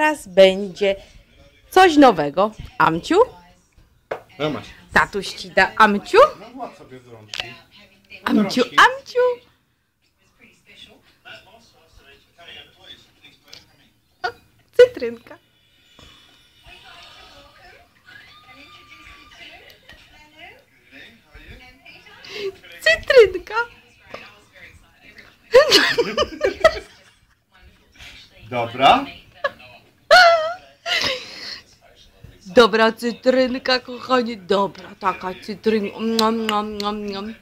teraz będzie coś nowego. Amciu? No masz. Tatuś ci da Amciu? No władź sobie z rączki. Amciu. Amciu. O, cytrynka. Cytrynka. Dobra. Dobra cytrynka, kochanie. Dobra, taka cytrynka. Nom, nom, nom, nom.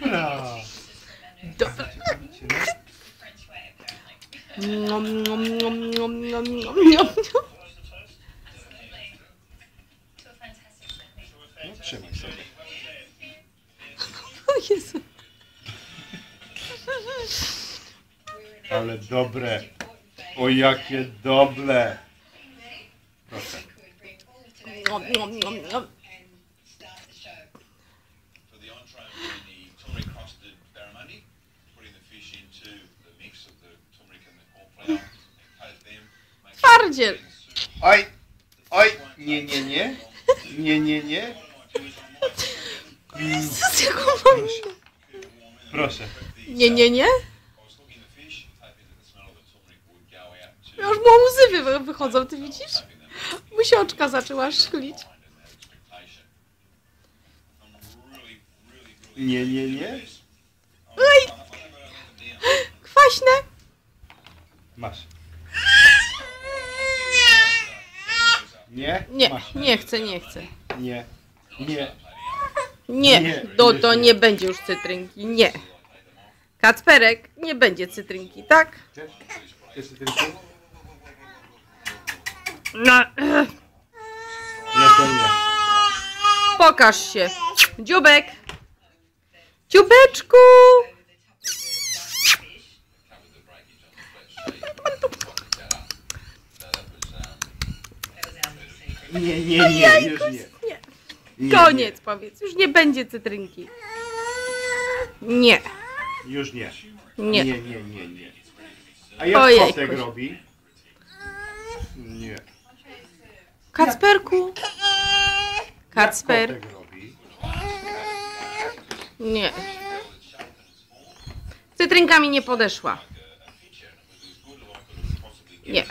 Dobra. Dobra. Nom, nom, nom, nom, nom, nom, nom. No trzymaj sobie. O Jezu. Ale dobre. O jakie dobre. Proszę. Twardziel. Oj. Oj. Nie, nie, nie. Nie, nie, nie. Jezus, jaką mam... Proszę. Nie, nie, nie. To Już mu łzy wy- wychodzą, ty widzisz? Musioczka zaczęła szklić. Nie, nie, nie. Oj, kwaśne. Masz. Nie? Nie, Masz. nie chcę, nie chcę. Nie. Nie. Nie, Nie, to, to nie. będzie już cytrynki, nie. Kacperek, nie będzie cytrynki, tak? Chcesz? Tylko? No, ech, No to nie. pokaż się. Dziubek. Dziubeczku. Nie, nie, nie, już nie. Nie. nie Koniec, powiedz. Już nie będzie cytrynki. Nie. Już nie. nie. Nie, nie, nie, nie. A jak Ojej, kotek robi? Kacper. Nie. Cytrynka mi nie podeszła. Nie.